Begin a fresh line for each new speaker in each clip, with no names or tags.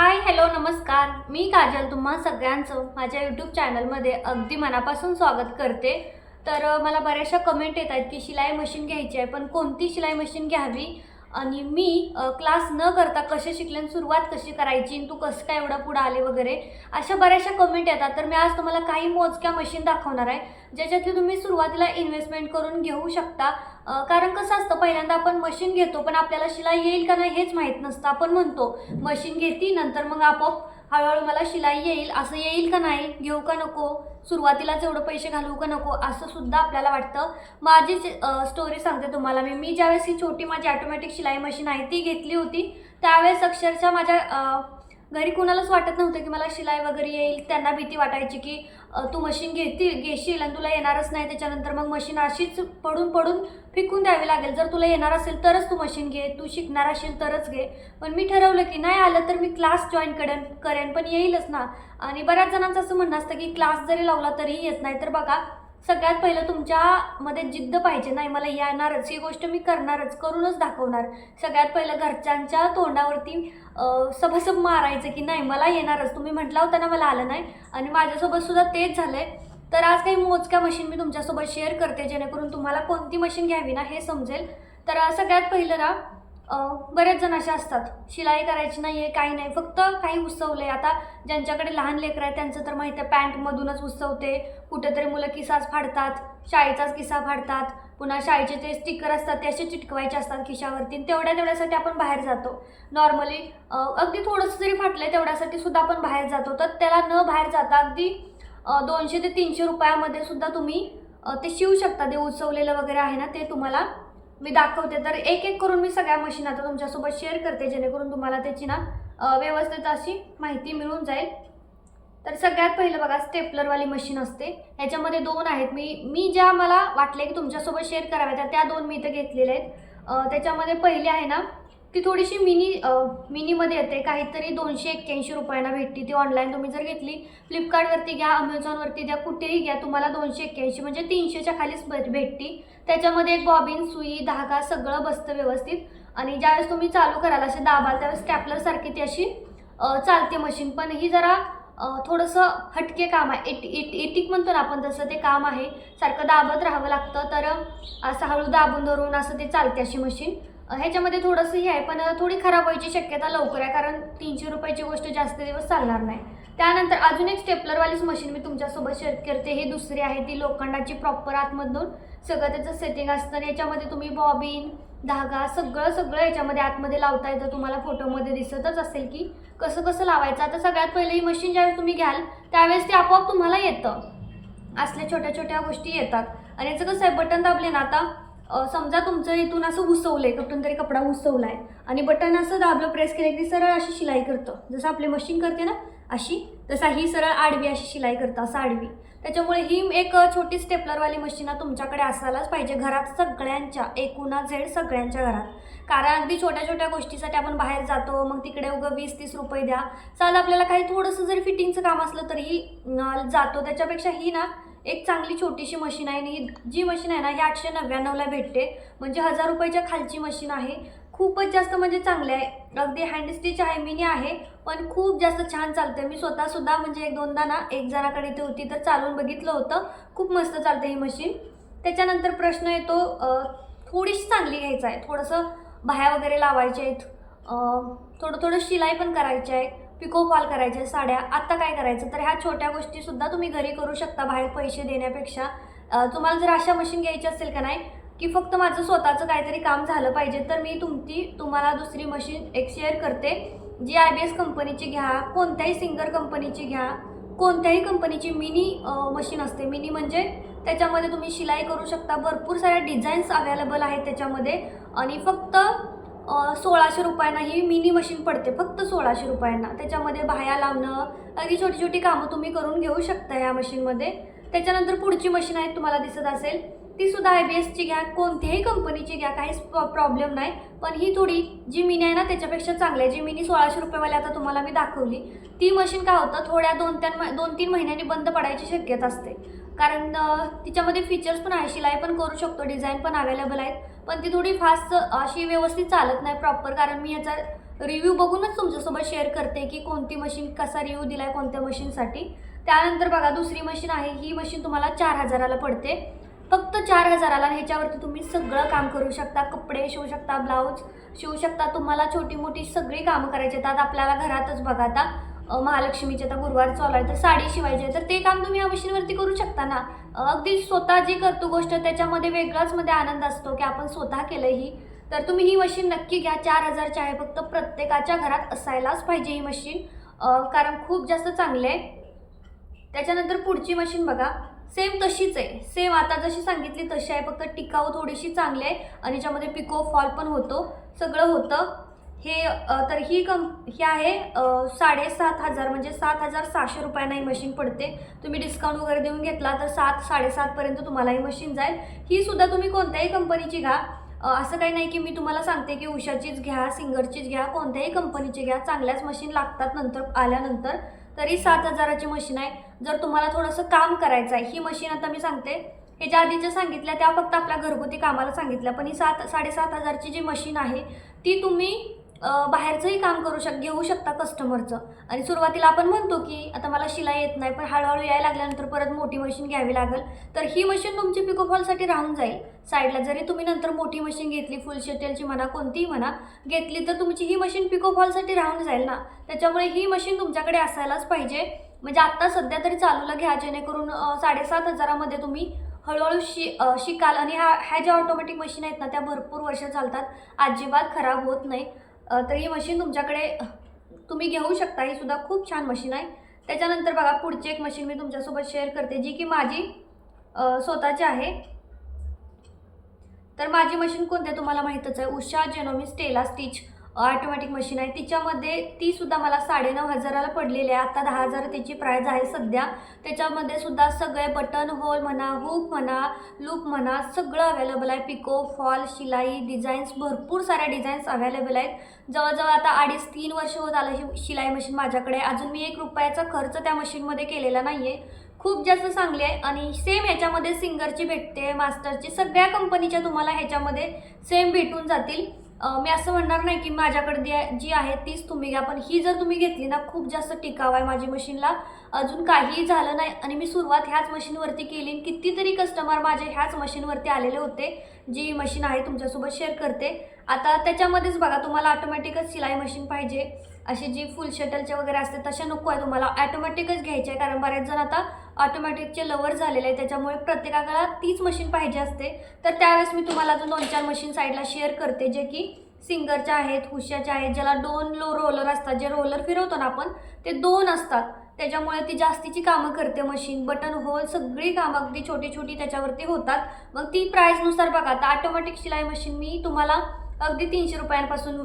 Hi hello नमस्कार. मी काजल तुम्हा सगळ्यांचं माझ्या यूट्यूब चॅनलमध्ये अगदी मनापासून स्वागत करते. तर मला बऱ्याचशा कमेंट येत आहेत की शिलाई मशीन घ्यायची आहे पण कोणती शिलाई मशीन घ्यावी? आणि मी क्लास न करता कसे शिकले आणि सुरुवात कशी करायची? तू कसं काय एवढं पुढं आले वगैरे? अशा बऱ्याचशा कमेंट येतात. तर मी आज तुम्हाला काही मोजक्या मशीन दाखवणार आहे ज्याच्यातली तुम्ही सुरुवातीला इन्व्हेस्टमेंट करून घेऊ शकता. कारण कसं असतं पहिल्यांदा आपण मशीन घेतो पण आपल्याला शिलाई येईल का नाही हेच माहीत नसतं. आपण म्हणतो मशीन घेती नंतर मग आपोआप हळूहळू मला शिलाई येईल असं येईल का नाही? घेऊ का नको? सुरुवातीलाच एवढं पैसे घालवू का नको? असं सुद्धा आपल्याला वाटतं. माझी स्टोरी सांगते तुम्हाला मी. मी ज्यावेळेस ही छोटी माझी ऑटोमॅटिक शिलाई मशीन आहे ती घेतली होती त्यावेळेस अक्षरशः माझ्या घरी कुणालाच वाटत नव्हतं की मला शिलाई वगैरे येईल त्यांना भीती वाटायची की तू मशीन घेतील घेशील आणि तुला येणारच नाही. त्याच्यानंतर मग मशीन अशीच पडून पडून फेकून द्यावी लागेल. जर तुला येणार असेल तरच तू मशीन घे. तू शिकणार असेल तरच घे. पण मी ठरवलं की नाही आलं तर मी क्लास जॉईन करेन करेन पण येईलच ना. आणि बऱ्याच जणांचं असं म्हणणं असतं की क्लास जरी लावला तरीही येत नाही. तर बघा सगळ्यात पहिलं तुमच्यामध्ये जिद्द पाहिजे. नाही मला येणारच. ही गोष्ट मी करणारच करूनच दाखवणार. सगळ्यात पहिलं घरच्यांच्या तोंडावरती सभासभ सबसब मारायचं की नाही मला येणारच. तुम्ही म्हटला होता ना मला आलं नाही. आणि माझ्यासोबत सुद्धा तेच आहे तर आज काही मोजक्या मशीन मी तुमच्यासोबत शेअर करते जेणेकरून तुम्हाला कोणती मशीन घ्यावी ना हे समजेल. तर सगळ्यात पहिलं ना बरेच जण असे असतात. शिलाई करायची नाही आहे काही नाही. फक्त काही उसवले आता ज्यांच्याकडे लहान लेकरं आहे त्यांचं तर माहिती आहे पॅन्टमधूनच उसवते. कुठेतरी मुलं किसाच फाडतात शाळेचाच किस्सा फाडतात. पुन्हा शाळेचे ते स्टिकर असतात ते असे चिटकवायचे असतात खिशावरती तेवढ्या तेवढ्यासाठी आपण बाहेर जातो. नॉर्मली अगदी थोडंसं जरी फाटलं तेवढ्यासाठी सुद्धा आपण बाहेर जातो. तर त्याला न बाहेर जाता अगदी दोनशे ते तीनशे रुपयामध्ये सुद्धा तुम्ही ते शिवू शकता. ते उचवलेलं वगैरे आहे ना ते तुम्हाला मी दाखवते. तर एक एक करून मी सगळ्या मशीन आता तुमच्यासोबत शेअर करते जेणेकरून तुम्हाला त्याची ना व्यवस्थित अशी माहिती मिळून जाईल. तर सगळ्यात पहिलं बघा स्टेपलरवाली मशीन असते. ह्याच्यामध्ये दोन आहेत. मी मी ज्या मला वाटले की तुमच्यासोबत शेअर कराव्या त्या त्या दोन मी इथं घेतलेल्या आहेत. त्याच्यामध्ये पहिली आहे ना ती थोडीशी मिनी मिनीमध्ये येते. काहीतरी दोनशे एक्क्याऐंशी रुपयांना भेटते. ती ऑनलाईन तुम्ही जर घेतली फ्लिपकार्टवरती घ्या अमेझॉनवरती घ्या कुठेही घ्या तुम्हाला दोनशे एक्क्याऐंशी म्हणजे तीनशेच्या खालीच भेटते भेटती. त्याच्यामध्ये एक बॉबिन सुई धागा सगळं बसतं व्यवस्थित. आणि ज्यावेळेस तुम्ही चालू कराल असे दाबाल त्यावेळेस स्टॅपलरसारखी ती अशी चालते मशीन. पण ही जरा थोडंसं हटके काम आहे. एट इट एटिक म्हणतो ना आपण तसं ते काम आहे. सारखं दाबत राहावं लागतं. तर असं हळू दाबून धरून असं ते चालते अशी मशीन ह्याच्यामध्ये थोडंसं हे आहे पण थोडी खराब व्हायची शक्यता लवकर आहे कारण तीनशे रुपयाची गोष्ट जास्त दिवस चालणार नाही. त्यानंतर अजून एक स्टेपलरवालीच मशीन मी तुमच्यासोबत शेअर करते. हे दुसरी आहे ती लोखंडाची प्रॉपर आतमधून सगळं त्याचं सेटिंग असतं आणि याच्यामध्ये तुम्ही बॉबिन धागा सगळं सगळं याच्यामध्ये आतमध्ये लावता येतं तुम्हाला फोटोमध्ये दिसतच असेल की कसं कसं लावायचं. आता सगळ्यात पहिले ही मशीन ज्यावेळेस तुम्ही घ्याल त्यावेळेस ते आपोआप तुम्हाला येतं. असल्या छोट्या छोट्या गोष्टी येतात. आणि याचं कसं आहे बटन दाबले ना आता समजा तुमचं इथून असं उसवलंय कुठून तरी कपडा उसवलाय. आणि बटन असं दाबलं प्रेस केलं की सरळ अशी शिलाई करतं. जसं आपली मशीन करते ना अशी तसा ही सरळ आडवी अशी शिलाई करतं असं आडवी. त्याच्यामुळे ही एक छोटी स्टेपलरवाली मशीन तुमच्याकडे असायलाच पाहिजे घरात सगळ्यांच्या एकूणा झेड सगळ्यांच्या घरात. कारण अगदी छोट्या छोट्या गोष्टीसाठी आपण बाहेर जातो मग तिकडे उगं वीस तीस रुपये द्या. चाल आपल्याला काही थोडंसं जरी फिटिंगचं काम असलं तरीही जातो. त्याच्यापेक्षा ही ना एक चांगली छोटीशी मशीन आहे आणि ही जी मशीन आहे ना ही आठशे नव्याण्णवला भेटते. म्हणजे हजार रुपयाच्या खालची मशीन आहे. खूपच जास्त म्हणजे चांगले आहे. अगदी हँड स्टिच आहे मिनी आहे पण खूप जास्त छान चालते मी स्वतःसुद्धा म्हणजे एक दोनदा ना एक जणाकडे इथे होती तर चालून बघितलं होतं. खूप मस्त चालते ही मशीन त्याच्यानंतर प्रश्न येतो थोडीशी चांगली घ्यायचं आहे. थोडंसं बाह्या वगैरे लावायच्या आहेत. थोडं थोडं शिलाई पण करायची आहे. पिको फॉल करायचे साड्या. आत्ता काय करायचं? तर ह्या छोट्या गोष्टीसुद्धा तुम्ही घरी करू शकता बाहेर पैसे देण्यापेक्षा. तुम्हाला जर अशा मशीन घ्यायची असेल का नाही की फक्त माझं स्वतःचं काहीतरी काम झालं पाहिजे तर मी तुमची तुम्हाला दुसरी मशीन एक शेअर करते जी आय बी एस कंपनीची घ्या कोणत्याही सिंगर कंपनीची घ्या. कोणत्याही कंपनीची मिनी मशीन असते. मिनी म्हणजे त्याच्यामध्ये तुम्ही शिलाई करू शकता. भरपूर साऱ्या डिझाईन्स अवेलेबल आहेत त्याच्यामध्ये. आणि फक्त सोळाशे रुपयांना ही मिनी मशीन पडते. फक्त सोळाशे रुपयांना. त्याच्यामध्ये बाह्या लावणं अगदी छोटी छोटी कामं तुम्ही करून घेऊ शकता या मशीनमध्ये त्याच्यानंतर पुढची मशीन आहे तुम्हाला दिसत असेल. ती सुद्धा आय बी एसची घ्या कोणत्याही कंपनीची घ्या काहीच प्रॉब्लेम नाही. पण ही थोडी जी मिनी आहे ना त्याच्यापेक्षा चांगली आहे. जी मिनी सोळाशे रुपयेवाली आता तुम्हाला मी दाखवली. ती मशीन काय होतं थोड्या दोन त्या दोन तीन महिन्यांनी बंद पडायची शक्यता असते. कारण तिच्यामध्ये फीचर्स पण आहे शिलाई पण करू शकतो डिझाईन पण अवेलेबल आहेत. पण ती थोडी फास्ट अशी व्यवस्थित चालत नाही प्रॉपर कारण मी याचा रिव्ह्यू बघूनच तुमच्यासोबत शेअर करते की कोणती मशीन कसा रिव्ह्यू दिला आहे कोणत्या मशीनसाठी त्यानंतर बघा दुसरी मशीन आहे. ही मशीन तुम्हाला चार हजाराला पडते. फक्त चार हजाराला आणि ह्याच्यावरती तुम्ही सगळं काम करू शकता. कपडे शिवू शकता ब्लाऊज शिवू शकता. तुम्हाला छोटी मोठी सगळी कामं करायची आहेत. आपल्याला घरातच बघा आता महालक्ष्मीचे आता गुरुवार चालू आहे. तर साडी शिवायची आहे. तर ते काम तुम्ही या मशीनवरती करू शकता ना. अगदी स्वतः जी करतो गोष्ट त्याच्यामध्ये वेगळाच मध्ये आनंद असतो की आपण स्वतः केलं ही. तर तुम्ही ही मशीन नक्की घ्या. चार हजारची आहे. फक्त प्रत्येकाच्या घरात असायलाच पाहिजे ही मशीन कारण खूप जास्त चांगले आहे. त्याच्यानंतर पुढची मशीन बघा. सेम तशीच आहे. सेम आता जशी सांगितली तशी आहे. फक्त टिकाऊ थोडीशी चांगली आहे आणि याच्यामध्ये पिको फॉल पण होतो. सगळं होतं. हे तर ही कं ही आहे साडेसात हजार. म्हणजे सात हजार सहाशे रुपयांना ही मशीन पडते. तुम्ही डिस्काउंट वगैरे देऊन घेतला तर सात साडेसातपर्यंत तुम्हाला ही मशीन जाईल. ही सुद्धा तुम्ही कोणत्याही कंपनीची घ्या. असं काही नाही की मी तुम्हाला सांगते की उषाचीच घ्या सिंगरचीच घ्या कोणत्याही कंपनीची घ्या. चांगल्याच मशीन लागतात नंतर आल्यानंतर. तरी सात हजाराची मशीन आहे. जर तुम्हाला थोडंसं काम करायचं आहे ही मशीन आता मी सांगते. ह्याच्या आधीच्या सांगितल्या त्या फक्त आपल्या घरगुती कामाला सांगितल्या पण ही सात साडेसात हजारची जी मशीन आहे ती तुम्ही बाहेरचंही काम करू शक घेऊ शकता कस्टमरचं आणि सुरुवातीला आपण म्हणतो की आता मला शिलाई येत नाही पण हळूहळू यायला लागल्यानंतर परत मोठी मशीन घ्यावी लागेल. तर ही मशीन तुमची पिकोफॉलसाठी राहून जाईल. साईडला जरी तुम्ही नंतर मोठी मशीन घेतली फुल शेटेलची म्हणा कोणतीही म्हणा घेतली तर तुमची ही मशीन पिकोफॉलसाठी राहून जाईल ना. त्याच्यामुळे ही मशीन तुमच्याकडे असायलाच पाहिजे. म्हणजे आत्ता सध्या तरी चालूला घ्या जेणेकरून साडेसात हजारामध्ये तुम्ही हळूहळू शि शिकाल. आणि ह्या ह्या ज्या ऑटोमॅटिक मशीन आहेत ना त्या भरपूर वर्ष चालतात. अजिबात खराब होत नाही. तर ही मशीन तुमच्याकडे तुम्ही घेऊ शकता. ही सुद्धा खूप छान मशीन आहे. त्याच्यानंतर बघा पुढची एक मशीन मी तुमच्यासोबत शेअर करते जी की माझी स्वतःची आहे. तर माझी मशीन कोणती तुम्हाला माहीतच आहे. Usha Janome Stella stitch automatic machine आहे. तिच्यामध्ये ती सुद्धा मला साडेनऊ हजाराला पडलेली आहे. आता दहा हजार त्याची प्राईज आहे सध्या. त्याच्यामध्ये सुद्धा सगळे बटन होल म्हणा हुक म्हणा लूप म्हणा सगळं अवेलेबल आहे. पिको फॉल शिलाई डिझाईन्स भरपूर साऱ्या डिझाईन्स अवेलेबल आहेत. जवळजवळ आता अडीच तीन वर्ष होत आलं ही शिलाई मशीन माझ्याकडे. अजून मी एक रुपयाचा खर्च त्या मशीनमध्ये केलेला नाही आहे खूप जास्त चांगली आहे आणि सेम ह्याच्यामध्ये सिंगरची भेटते मास्टरची सगळ्या कंपनीच्या तुम्हाला ह्याच्यामध्ये सेम भेटून जातील. मी असं म्हणणार नाही की माझ्याकडे जी आहे- जी आहे तीच तुम्ही घ्या पण ही जर तुम्ही घेतली ना खूप जास्त टिकाव आहे माझी मशीनला. अजून काहीही झालं नाही आणि मी सुरुवात ह्याच मशीनवरती केली आणि कितीतरी कस्टमर माझे ह्याच मशीनवरती आलेले होते जी मशीन आहे तुमच्यासोबत शेअर करते. आता त्याच्यामध्येच बघा तुम्हाला ऑटोमॅटिकच शिलाई मशीन पाहिजे. अशी जी फुल शटलच्या वगैरे असते तशा नको आहे तुम्हाला. ॲटोमॅटिकच घ्यायचे आहे कारण बरेच जण आता ऑटोमॅटिकचे लवर झालेले आहे त्याच्यामुळे प्रत्येकाला तीच मशीन पाहिजे असते. तर त्यावेळेस मी तुम्हाला अजून दोन चार मशीन साईडला शेअर करते जे की सिंगरच्या आहेत हुशाच्या आहेत ज्याला दोन लो रोलर असतात. जे रोलर फिरवतो ना आपण ते दोन असतात. त्याच्यामुळे ती जास्तीची कामं करते मशीन बटन होल सगळी कामं अगदी छोटी छोटी त्याच्यावरती होतात. मग ती प्राईजनुसार बघा आता ऑटोमॅटिक शिलाई मशीन मी तुम्हाला अगदी तीनशे रुपयांपासून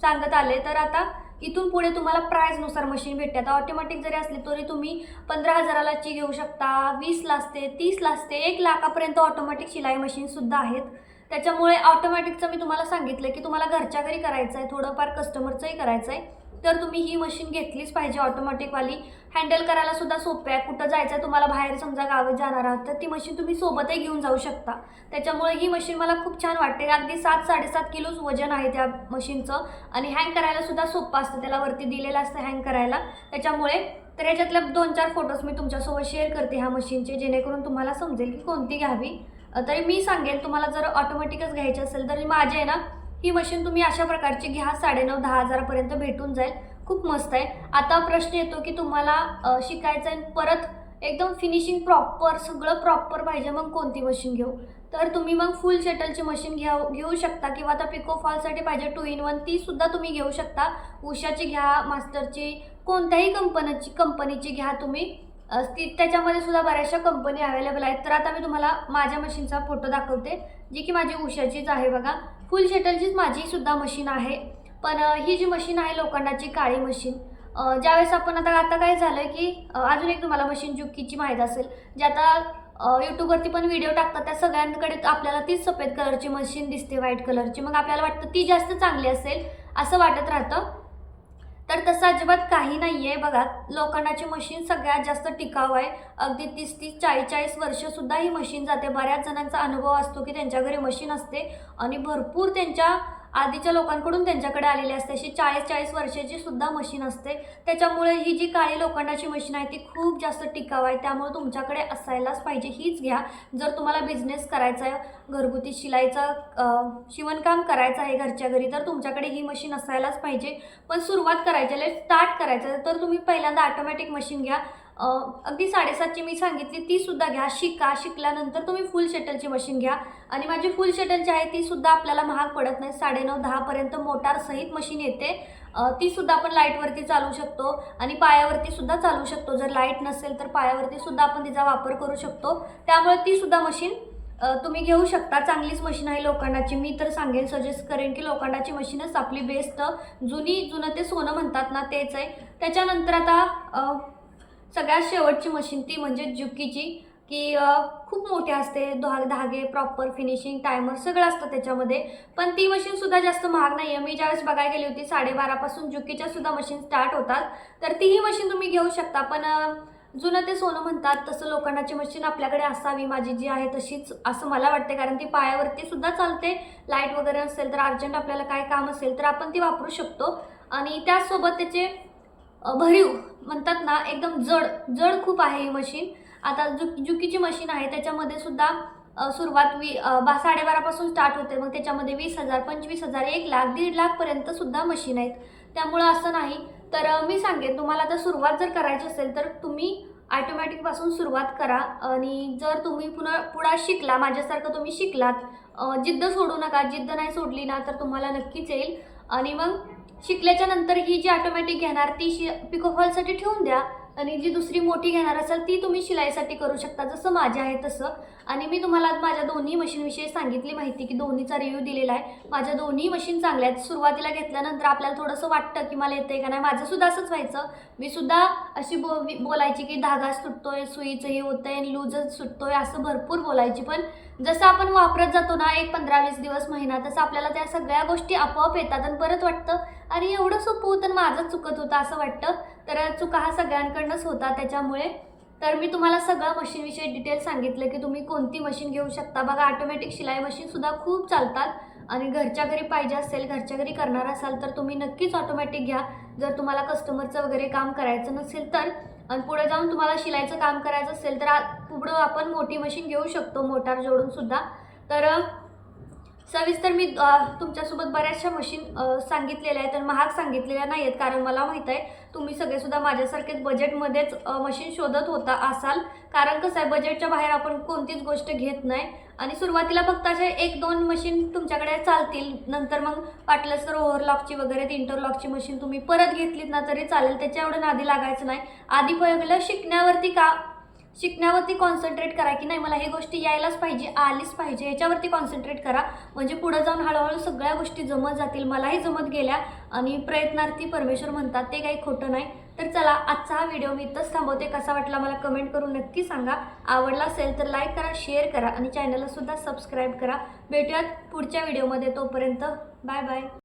सांगत आले. तर आता इथून पुढे तुम्हाला प्राईजनुसार मशीन भेटते आता ऑटोमॅटिक जरी असली तरी तुम्ही पंधरा हजारालाची घेऊ शकता वीसला असते तीसला असते एक लाखापर्यंत ऑटोमॅटिक शिलाई मशीनसुद्धा आहेत. त्याच्यामुळे ऑटोमॅटिकचं मी तुम्हाला सांगितलं की तुम्हाला घरच्या घरी करायचं आहे थोडंफार कस्टमरचंही करायचं आहे तर तुम्ही ही मशीन घेतलीच पाहिजे ऑटोमॅटिकवाली हँडल करायला सुद्धा सोपं आहे. कुठं जायचं आहे तुम्हाला बाहेर समजा गावात जाणार आहात तर ती मशीन तुम्ही सोबतही घेऊन जाऊ शकता. त्याच्यामुळे ही मशीन मला खूप छान वाटते अगदी सात साडेसात किलोच वजन आहे त्या मशीनचं आणि हँग करायला सुद्धा सोपं असतं. त्याला वरती दिलेलं असतं हँग करायला. त्याच्यामुळे तर ह्याच्यातल्या दोन चार फोटोज मी तुमच्यासोबत शेअर करते ह्या मशीनचे जेणेकरून तुम्हाला समजेल की कोणती घ्यावी. तरी मी सांगेन तुम्हाला जर ऑटोमॅटिकच घ्यायची असेल तर माझे आहे ना ही मशीन तुम्ही अशा प्रकारची घ्या साडेनऊ दहा हजारापर्यंत भेटून जाईल. खूप मस्त आहे. आता प्रश्न येतो की तुम्हाला शिकायचं आहे परत एकदम फिनिशिंग प्रॉपर सगळं प्रॉपर पाहिजे मग कोणती मशीन घेऊ? तर तुम्ही मग फुल शटलची मशीन घ्या घेऊ शकता किंवा आता पिको फॉलसाठी पाहिजे टू इन वन तीसुद्धा तुम्ही घेऊ शकता. उषाची घ्या मास्टरची कोणत्याही कंपनीची कंपनीची घ्या तुम्ही. ती त्याच्यामध्ये सुद्धा बऱ्याचशा कंपनी अवेलेबल आहेत. तर आता मी तुम्हाला माझ्या मशीनचा फोटो दाखवते जी की माझी उषाचीच आहे बघा. फुल शटलचीच माझी सुद्धा मशीन आहे. पण ही जी मशीन आहे लोखंडाची काळी मशीन ज्यावेळेस आपण आता आता काय झालं की अजून एक तुम्हाला मशीन जुक्कीची माहीत असेल जे आता यूट्यूबवरती पण व्हिडिओ टाकतात त्या सगळ्यांकडे आपल्याला तीच सफेद कलरची मशीन दिसते व्हाईट कलरची मग आपल्याला वाटतं ती जास्त चांगली असेल असं वाटत राहतं. तर तसं अजिबात काही नाही आहे बघा लोखंडाची मशीन सगळ्यात जास्त टिकाऊ आहे. अगदी तीस तीस चाळीस चाळीस वर्षसुद्धा ही मशीन जाते. बऱ्याच जणांचा अनुभव असतो की त्यांच्या घरी मशीन असते आणि भरपूर त्यांच्या आधीच्या लोकांकडून त्यांच्याकडे आलेली असते. अशी चाळीस चाळीस वर्षाची सुद्धा मशीन असते. त्याच्यामुळे ही जी काळी लोखंडाची मशीन आहे ती खूप जास्त टिकाऊ आहे. त्यामुळे तुमच्याकडे असायलाच पाहिजे. हीच घ्या. जर तुम्हाला बिझनेस करायचा आहे घरगुती शिलाईचा शिवणकाम करायचं आहे घरच्या घरी तर तुमच्याकडे ही मशीन असायलाच पाहिजे. पण सुरुवात करायची आहे स्टार्ट करायचं आहे, तर तुम्ही पहिल्यांदा ऑटोमॅटिक मशीन घ्या. अगदी साडेसातची मी सांगितली ती सुद्धा घ्या. शिका शिकल्यानंतर तुम्ही फुल शटलची मशीन घ्या. आणि माझी फुल शटलची आहे ती सुद्धा आपल्याला महाग पडत नाही. साडेनऊ दहापर्यंत मोटारसहित मशीन येते. ती सुद्धा आपण लाईटवरती चालू शकतो. आणि पायावरती सुद्धा चालू शकतो. जर लाइट नसेल तर पायावरती सुद्धा आपण तिचा वापर करू शकतो. त्यामुळे ती सुद्धा मशीन तुम्ही घेऊ शकता. चांगलीच मशीन आहे लोखंडाची. मी तर सांगेन सजेस्ट करेन की लोखंडाची मशीनच आपली बेस्ट जुनी जुनं ते सोनं म्हणतात ना तेच आहे. त्याच्यानंतर आता सगळ्यात शेवटची मशीन ती म्हणजे जुकीची की खूप मोठी असते धाग धागे प्रॉपर फिनिशिंग टायमर सगळं असतं त्याच्यामध्ये. पण ती मशीनसुद्धा जास्त महाग नाही आहे मी ज्यावेळेस बघायला गेली होती साडेबारापासून जुकीच्या सुद्धा मशीन स्टार्ट होतात. तर तीही मशीन तुम्ही घेऊ शकता पण जुनं ते सोनं म्हणतात तसं लोखंडाची मशीन आपल्याकडे असावी माझी जी आहे तशीच असं मला वाटते. कारण ती पायावरती सुद्धा चालते. लाइट वगैरे असेल तर अर्जंट आपल्याला काय काम असेल तर आपण ती वापरू शकतो. आणि त्याचसोबत त्याचे भरीव म्हणतात ना एकदम जड जड खूप आहे ही मशीन आता जु जुकीची मशीन आहे त्याच्यामध्ये सुद्धा सुरुवात वी बा साडेबारापासून स्टार्ट होते. मग त्याच्यामध्ये वीस हजार पंचवीस हजार एक लाख दीड लाखपर्यंत सुद्धा मशीन आहेत. त्यामुळं असं नाही. तर मी सांगेन तुम्हाला जर सुरुवात जर करायची असेल तर तुम्ही ॲटोमॅटिकपासून सुरुवात करा. आणि जर तुम्ही पुन्हा पुढं शिकला माझ्यासारखं तुम्ही शिकलात जिद्द सोडू नका. जिद्द नाही सोडली ना तर तुम्हाला नक्कीच येईल. आणि मग शिकल्याच्या नंतर ही जी ऑटोमॅटिक घेणार ती शि पिकोफॉलसाठी ठेवून द्या. आणि जी दुसरी मोठी घेणार असाल ती तुम्ही शिलाईसाठी करू शकता जसं माझे आहे तसं. आणि मी तुम्हाला माझ्या दोन्ही मशीनविषयी सांगितली माहिती की दोन्हीचा रिव्ह्यू दिलेला आहे. माझ्या दोन्ही मशीन चांगल्या आहेत. सुरुवातीला घेतल्यानंतर आपल्याला थोडंसं वाटतं की मला येते का नाही. माझंसुद्धा असंच व्हायचं. मी सुद्धा अशी बो बोलायची की धागा सुटतोय सुईचं हे आहे लूजच सुटतोय असं भरपूर बोलायची. पण जसं आपण वापरत जातो ना एक पंधरा वीस दिवस महिना तसं आपल्याला त्या सगळ्या गोष्टी आपोआप येतात आणि परत वाटतं अरे एवढं सोपं होतं आणि माझंच चुकत होतं असं वाटतं. तर चुका हा सगळ्यांकडे कारणच होता त्याच्यामुळे. तर मी तुम्हाला सगळं मशीनविषयी डिटेल सांगितलं की तुम्ही कोणती मशीन घेऊ शकता. बघा ऑटोमॅटिक शिलाई मशीनसुद्धा खूप चालतात. आणि घरच्या घरी पाहिजे असेल घरच्या घरी करणार असाल तर तुम्ही नक्कीच ऑटोमॅटिक घ्या. जर तुम्हाला कस्टमरचं वगैरे काम करायचं नसेल तर. आणि पुढे जाऊन तुम्हाला शिलाईचं काम करायचं असेल तर पुढं आपण मोठी मशीन घेऊ शकतो मोटार जोडून सुद्धा. तर सविस्तर मी तुमच्यासोबत बऱ्याचशा मशीन सांगितलेल्या आहेत आणि महाग सांगितलेल्या नाही आहेत कारण मला माहीत आहे तुम्ही सगळेसुद्धा माझ्यासारखेच बजेटमध्येच मशीन शोधत होता असाल. कारण कसं आहे बजेटच्या बाहेर आपण कोणतीच गोष्ट घेत नाही. आणि सुरुवातीला फक्त असे एक दोन मशीन तुमच्याकडे चालतील. नंतर मग वाटलंच तर ओव्हरलॉकची वगैरे ती इंटरलॉकची मशीन तुम्ही परत घेतलीत ना तरी चालेल. त्याच्या एवढं नादी लागायचं नाही. आधी पहिलं शिकण्यावरती का शिकण्यावरती कॉन्सन्ट्रेट करा की नाही मला हे गोष्टी यायलाच पाहिजे आलीच पाहिजे ह्याच्यावरती कॉन्सन्ट्रेट करा. म्हणजे पुढे जाऊन हळूहळू सगळ्या गोष्टी जमत जातील मलाही जमत गेल्या आणि प्रयत्नार्थी परमेश्वर म्हणतात ते काही खोटं नाही. तर चला आजचा हा व्हिडिओ मी इथंच थांबवते. कसा वाटला मला कमेंट करून नक्की सांगा. आवडला असेल तर लाईक करा शेअर करा आणि चॅनलला सुद्धा सबस्क्राईब करा. भेटूयात पुढच्या व्हिडिओमध्ये तोपर्यंत बाय बाय